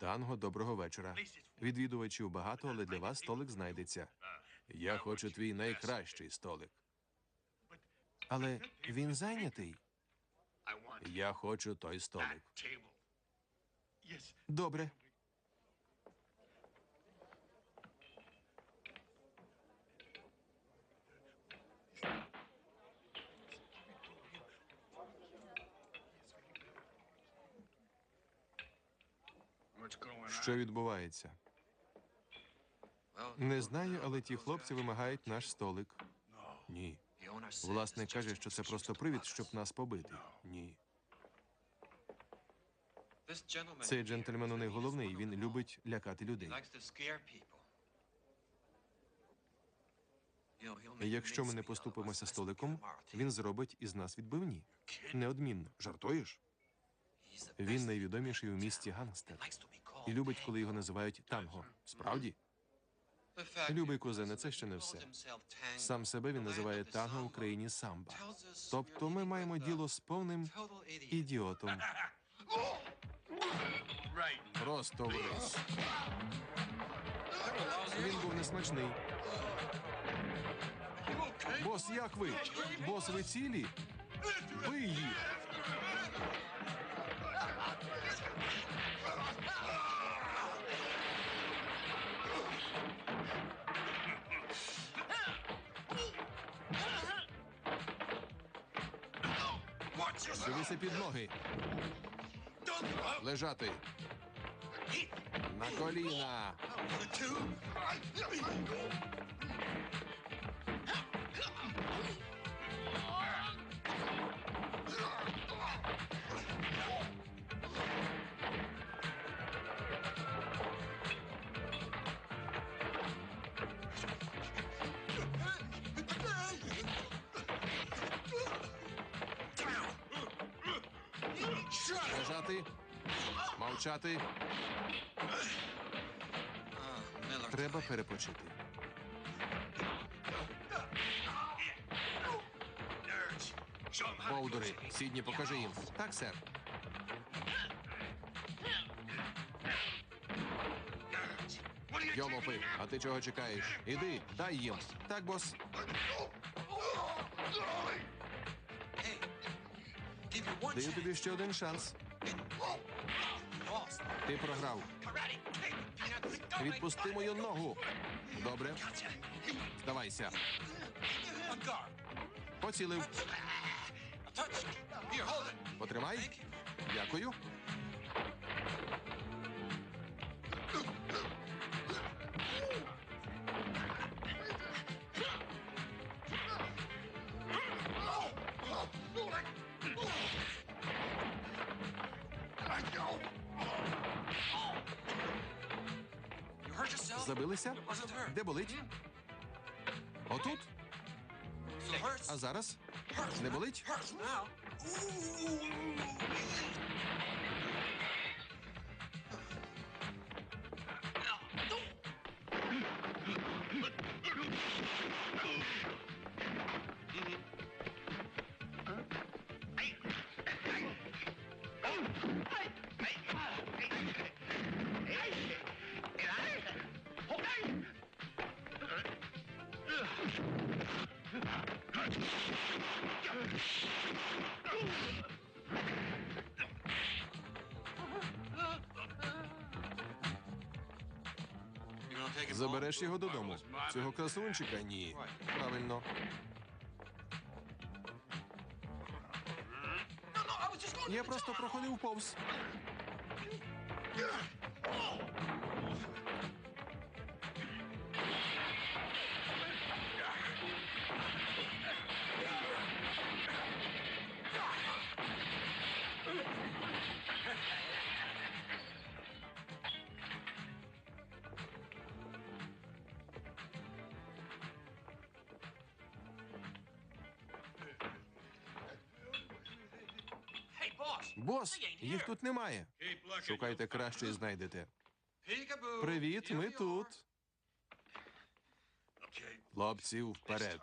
Танго, доброго вечора. Відвідувачів багато, але для вас столик знайдеться. Я хочу твій найкращий столик. Але він зайнятий. Я хочу той столик. Добре. Що відбувається? Не знаю, але ті хлопці вимагають наш столик. Ні. Власник каже, що це просто привід, щоб нас побити. Ні. Цей джентльмен у них головний. Він любить лякати людей. Якщо ми не поступимося столиком, він зробить із нас відбивні. Неодмінно. Жартуєш? Він найвідоміший у місті гангстер. І любить, коли його називають танго. Справді? Любий кузене, це ще не все. Сам себе він називає танго в Україні самба. Тобто ми маємо діло з повним ідіотом. Просто враз. Він був несмачний. Бос, як ви? Бос, ви цілі? Ви їх. Дивися під ноги. Лежати. На коліна. Лежати. Мовчати. Треба перепочити. Повдори, Сідні, покажи їм. Так, сер. Йолопи, а ти чого чекаєш? Іди, дай їм. Так, бос. Даю тобі ще один шанс. Ти програв. Відпусти мою ногу. Добре. Здавайся. Поцілив. Потримай. Дякую. Забилися? Де болить? Отут? А зараз? Не болить? Забереш його додому. Цього красунчика? Ні. Правильно. Я просто проходив повз. Бос, їх тут немає. Шукайте краще і знайдете. Привіт, ми тут. Хлопці, вперед.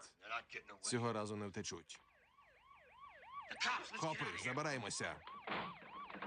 Цього разу не втечуть. Копи, забираємося.